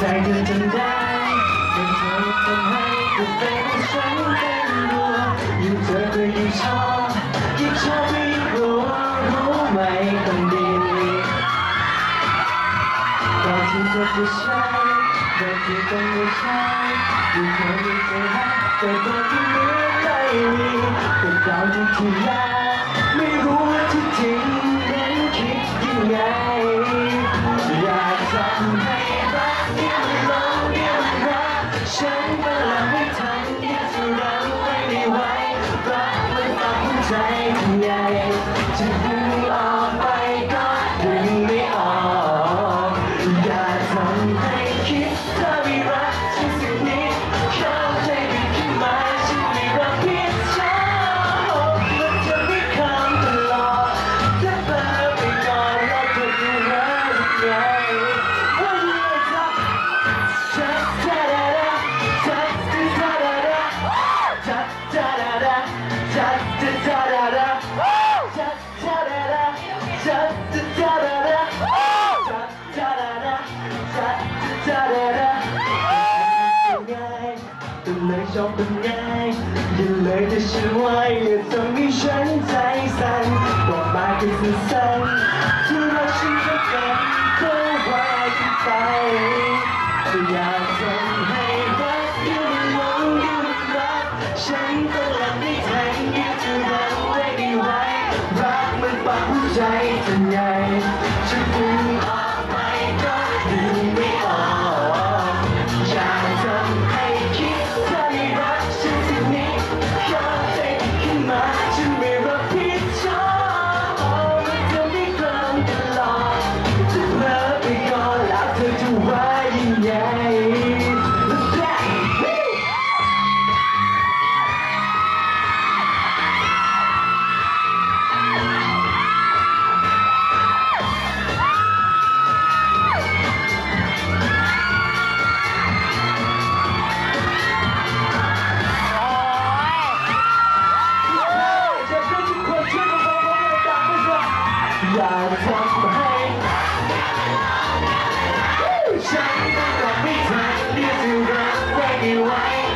再更等待，等候等候，不被不伤更多，有这个一场。 เราคิดจะผู้ช่เราคิดเป็นผู้ช่ดูเธอไม่เคยรักแต่เธอที่เหลือไม่มีเป็นดาวที่ทิ้งยาไม่รู้ว่าที่ทิ้งนั้นคิดยังไง จ๊ะจ๊ะดาดาง่ายเป็นเลยชอบเป็นไงยอย่าเลยจะฉันไว้อย่าทำให้ฉันใจสั่นบอกมาแค่สั้นๆที่รักฉันก็เป็นก็ว่ากันไปจะอยากทำให้รักอยู่หลงอยู่รักฉันก็รับไม่ทันที่จะรักไว้ได้ไว้รักมันปักหัวใจ guy comes behind. Shining the beat, my it won't